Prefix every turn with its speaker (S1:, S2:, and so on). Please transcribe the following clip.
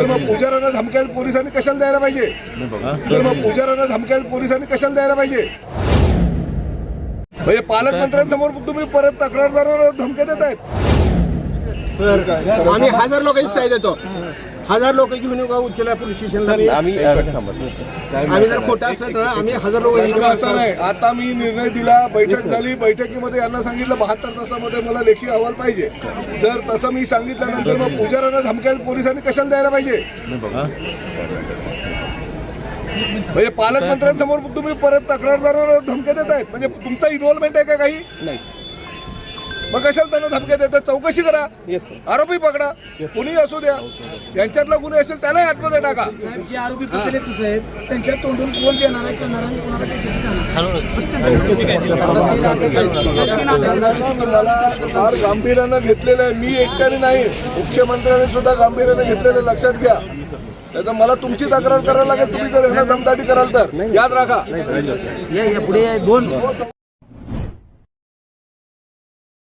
S1: तर मग पुजाऱ्यांना धमक्या पोलिसांनी कशाला द्यायला पाहिजे? तर मग पुजाऱ्यांना धमक्या पोलिसांनी कशाला द्यायला पाहिजे? म्हणजे पालकमंत्र्यांसमोर तुम्ही परत तक्रारदारावर धमक्या देत आहेत
S2: आम्ही हजार लोकांची साय देतो. हजार लोक घेऊन येऊ का उच्चला पोलीस स्टेशनला आम्ही-
S3: आम्ही
S2: आम्ही जर खोटं असलं तर आम्ही हजार लोक
S1: असं नाही. आता मी निर्णय दिला बैठक झाली. बैठकीमध्ये यांना सांगितलं बहात्तर तासामध्ये मला लेखी अहवाल पाहिजे. जर तसं मी सांगितल्यानंतर मग पुजाऱ्यांना धमक्या पोलिसांनी कशाला द्यायला पाहिजे? म्हणजे पालकमंत्र्यांसमोर तुम्ही परत तक्रारदारावर धमक्या देत आहेत म्हणजे तुमचा इन्व्हॉल्वमेंट आहे का काही?
S3: नाही
S1: मग कशाला त्यांना धमक्या देतात? चौकशी करा.
S3: येस सर
S1: आरोपी पकडा. कुणी असू द्या. यांच्यातला गुन्हे असेल त्यालाही आतमध्ये टाका.
S4: जे आरोपी पकडले ते साहेब त्यांच्या तोंडून कोण देणार आहे करणार आणि कोणाला त्याच्यात
S1: मला फार गांभीर्यानं घेतलेलं आहे. मी एकट्याने नाही मुख्यमंत्र्यांनी सुद्धा गांभीर्याने घेतलेलं लक्षात घ्या. त्याचं मला तुमची तक्रार करायला लागेल. तुम्ही जर दमदाटी कराल तर. याद राखा.
S4: पुढे दोन